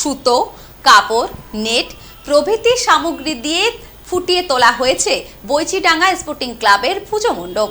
সুতো কাপড় নেট প্রভৃতি সামগ্রী দিয়ে ফুটিয়ে তোলা হয়েছে বৈচিডাঙ্গা স্পোর্টিং ক্লাবের পুজো মণ্ডপ।